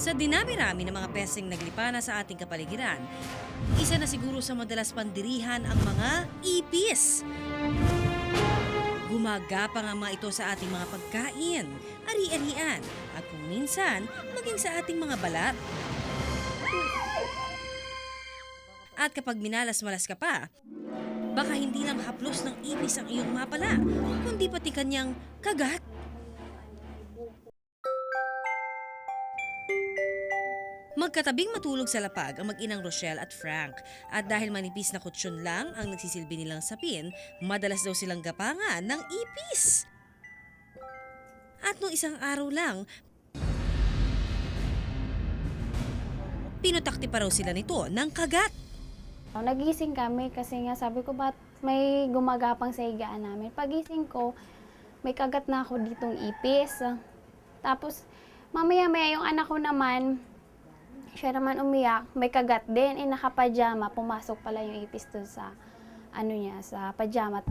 Sa dinami-rami ng mga peseng naglipana sa ating kapaligiran, isa na siguro sa madalas pandirihan ang mga ipis. Gumagapang ang mga ito sa ating mga pagkain, ari-arian, at kung minsan, maging sa ating mga balat. At kapag minalas-malas ka pa, baka hindi lang haplos ng ipis ang iyong mapala, kundi pati kanyang kagat. Magkatabing matulog sa lapag ang mag-inang Rochelle at Frank. At dahil manipis na kutsyon lang ang nagsisilbi nilang sapin, madalas daw silang gapangan ng ipis. At nung isang araw lang, pinutakti pa raw sila nito ng kagat. Oh, Nagising kami kasi nga sabi ko, ba't may gumagapang sa higaan namin? Pagising ko, may kagat na ako ditong ipis. Tapos, mamaya-maya yung anak ko naman, siya naman umiyak, may kagat din. Eh, nakapajama, pumasok pala yung ipis dun sa, ano niya, sa pajama.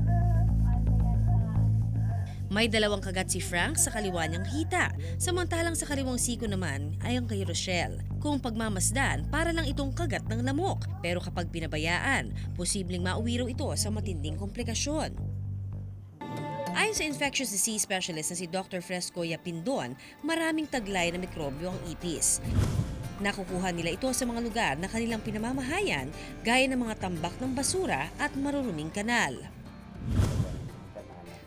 May dalawang kagat si Frank sa kaliwa niyang hita, samantalang sa kaliwang siko naman ay ang kay Rochelle. Kung pagmamasdan, para lang itong kagat ng lamok. Pero kapag pinabayaan, posibleng mauwi ito sa matinding komplikasyon. Ayon sa infectious disease specialist na si Dr. Fresco Yapindon, maraming taglay na mikrobyo ang ipis. Nakukuha nila ito sa mga lugar na kanilang pinamamahayan gaya ng mga tambak ng basura at maruruming kanal.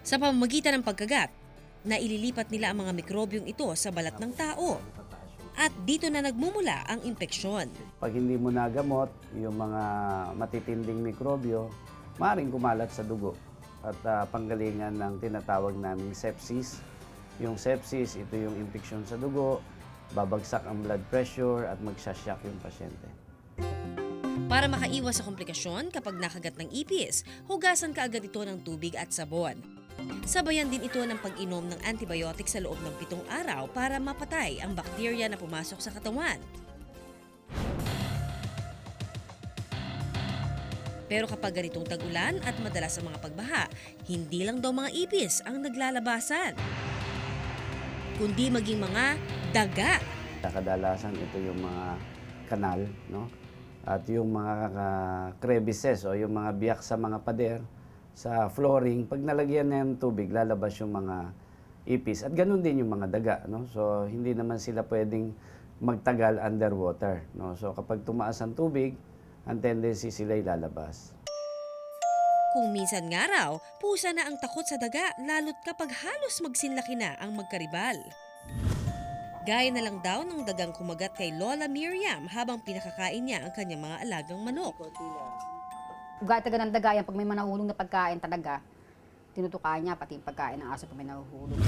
Sa pamamagitan ng pagkagat, naililipat nila ang mga mikrobyong ito sa balat ng tao. At dito na nagmumula ang impeksyon. Pag hindi mo nagamot, yung mga matitinding mikrobyo, maaaring kumalat sa dugo at ah, panggalingan ng tinatawag naming sepsis. Yung sepsis, ito yung infeksyon sa dugo, babagsak ang blood pressure at magsashock yung pasyente. Para makaiwas sa komplikasyon kapag nakagat ng ipis, hugasan ka agad ito ng tubig at sabon. Sabayan din ito ng pag-inom ng antibiotic sa loob ng pitong araw para mapatay ang bakterya na pumasok sa katawan. Pero kapag ganitong tag-ulan at madalas ang mga pagbaha, hindi lang daw mga ipis ang naglalabasan, kundi maging mga daga Kadalasan ito yung mga kanal, no? At yung mga ah, crevices o yung mga biyak sa mga pader, sa flooring, pag nalagyan na ng tubig, lalabas yung mga ipis. At ganun din yung mga daga, no? So, hindi naman sila pwedeng magtagal underwater, no? So, kapag tumaas ang tubig, ang tendency sila lalabas. Kung minsan nga raw, pusa na ang takot sa daga lalo't kapag halos magsinlaki na ang magkaribal. Gaya na lang daw ng dagang kumagat kay Lola Miriam habang pinakakain niya ang kanyang mga alagang manok. Ugat talaga ng daga yan pag may manahulog na pagkain talaga. Tinutukan niya pati yung pagkain ng aso pag may nahuhulog.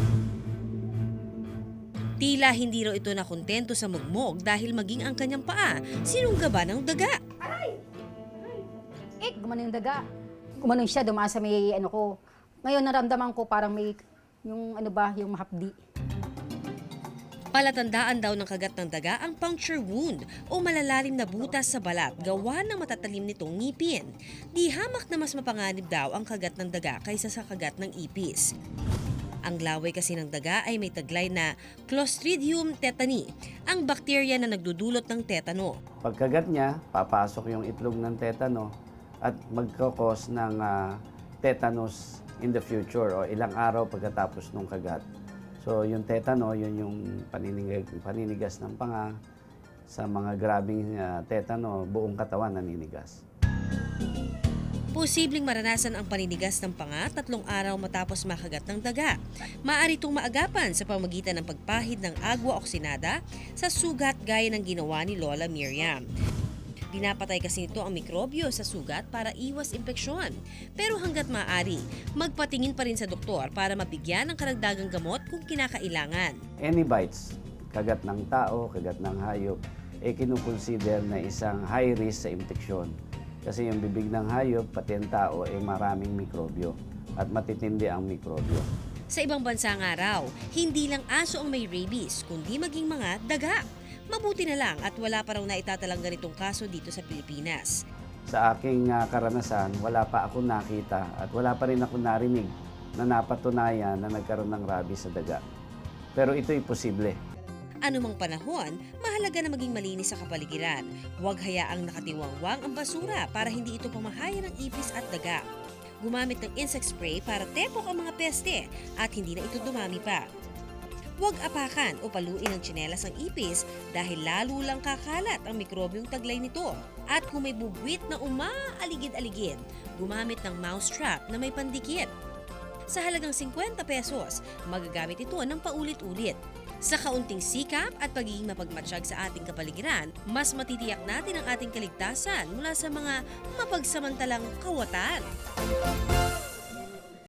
Tila hindi raw ito nakontento sa mugmog dahil maging ang kanyang paa sinunggaba ng daga. Eh, gumano yung daga. Gumano siya, dumaan sa may ano ko. Ngayon naramdaman ko parang may yung ano ba, yung mahapdi. Palatandaan daw ng kagat ng daga ang puncture wound o malalalim na butas sa balat gawa ng matatalim nitong ngipin. Di hamak na mas mapanganib daw ang kagat ng daga kaysa sa kagat ng ipis. Ang laway kasi ng daga ay may taglay na Clostridium tetani, ang bakterya na nagdudulot ng tetano. Pagkagat niya, papasok yung itlog ng tetano at magkakos ng ah, tetanus in the future o ilang araw pagkatapos ng kagat. So yung tetano, yun yung paninig, paninigas ng panga. Sa mga grabing ah, tetano, buong katawan naninigas. Posibleng maranasan ang paninigas ng panga tatlong araw matapos makagat ng daga. Maaari itong maagapan sa pamagitan ng pagpahid ng agwa oksinada sa sugat gaya ng ginawa ni Lola Miriam. Pinapatay kasi nito ang mikrobyo sa sugat para iwas impeksyon. Pero hanggat maaari, magpatingin pa rin sa doktor para mabigyan ng karagdagang gamot kung kinakailangan. Any bites, kagat ng tao, kagat ng hayop, eh kinukonsider na isang high risk sa infeksyon. Kasi yung bibig ng hayop, pati ang tao, eh maraming mikrobyo at matitindi ang mikrobyo. Sa ibang bansa nga raw, hindi lang aso ang may rabies, kundi maging mga daga. Mabuti na lang at wala pa raw na itatalang ganitong kaso dito sa Pilipinas. Sa aking ah, karanasan, wala pa ako nakita at wala pa rin ako narinig na napatunayan na nagkaroon ng rabies sa daga. Pero ito'y posible. Anumang panahon, mahalaga na maging malinis sa kapaligiran. Huwag hayaang nakatiwangwang ang basura para hindi ito pamahaya ng ipis at daga. Gumamit ng insect spray para tepok ang mga peste at hindi na ito dumami pa. Huwag apakan o paluin ng tsinelas ang ipis dahil lalo lang kakalat ang mikrobyong taglay nito. At kung may bubwit na umaaligid-aligid, gumamit ng mouse trap na may pandikit. Sa halagang 50 pesos, magagamit ito ng paulit-ulit. Sa kaunting sikap at pagiging mapagmatsyag sa ating kapaligiran, mas matitiyak natin ang ating kaligtasan mula sa mga mapagsamantalang kawatan.